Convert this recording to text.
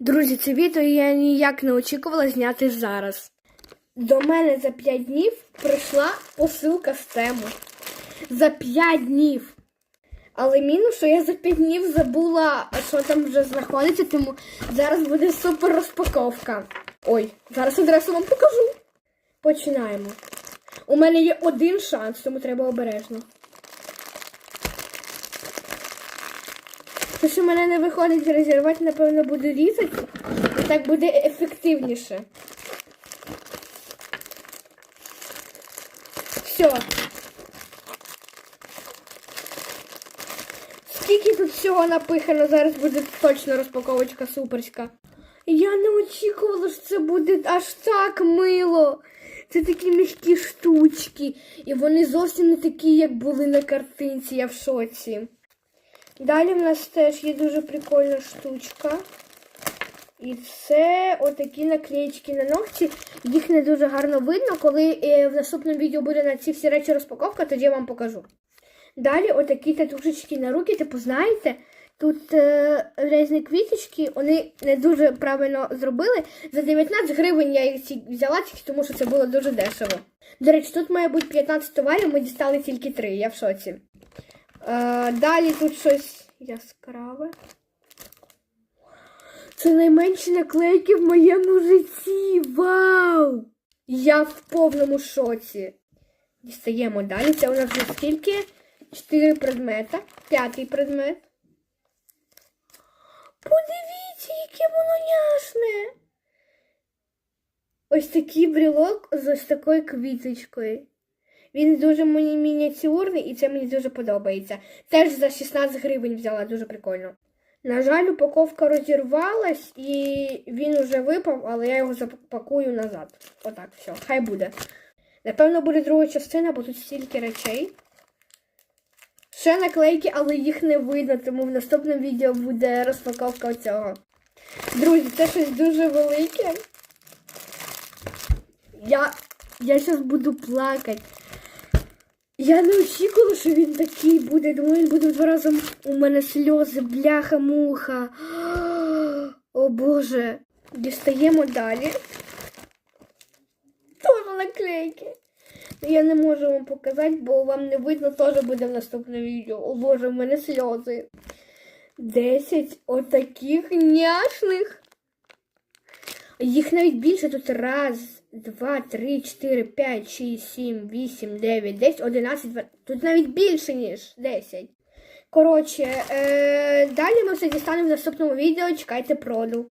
Друзі, це відео я ніяк не очікувала зняти зараз. До мене за 5 днів прийшла посилка з тему. За 5 днів. Але мінус, що я за 5 днів забула, що там вже знаходиться, тому зараз буде супер розпаковка. Ой, зараз адресу вам покажу. Починаємо. У мене є один шанс, тому треба обережно. Те, що мене не виходить розірвати, напевно, буду різати. І так буде ефективніше. Все. Скільки тут всього напихано, зараз буде точно розпаковочка суперська. Я не очікувала, що це буде аж так мило. Це такі м'які штучки. І вони зовсім не такі, як були на картинці, я в шоці. Далі в нас теж є дуже прикольна штучка. І це отакі наклеїчки на ногті. Їх не дуже гарно видно. Коли е, в наступному відео буде на ці всі речі розпаковка, тоді я вам покажу. Далі отакі татушечки на руки, типу, знаєте, тут е, різні квіточки, вони не дуже правильно зробили. За 19 гривень я їх взяла, тільки тому що це було дуже дешево. До речі, тут має бути 15 товарів, ми дістали тільки 3, я в шоці. Е, далі тут щось яскраве. Це найменші наклейки в моєму житті. Вау! Я в повному шоці. Дістаємо далі. Це у нас вже скільки? Чотири предмета. П'ятий предмет. Подивіться, яке воно няшне. Ось такий брілок з ось такою квіточкою. Він дуже мініатюрний і це мені дуже подобається. Теж за 16 гривень взяла, дуже прикольно. На жаль, упаковка розірвалась і він уже випав, але я його запакую назад. Отак, все, хай буде. Напевно, буде друга частина, бо тут стільки речей. Ще наклейки, але їх не видно, тому в наступному відео буде розпаковка цього. Друзі, це щось дуже велике. Я, я зараз буду плакати. Я не очікувала, що він такий буде. Думаю, він буде два рази. У мене сльози, бляха-муха. О Боже. Дістаємо далі. Тоже наклейки. Я не можу вам показати, бо вам не видно, теж буде в наступному відео. О Боже, в мене сльози. Десять отаких няшних. Їх навіть більше тут раз, два, три, чотири, п'ять, шість, сім, вісім, дев'ять, десять, одинадцять, два. Тут навіть більше, ніж десять. Коротше, е- далі ми все дістанемо в наступному відео. Чекайте проду.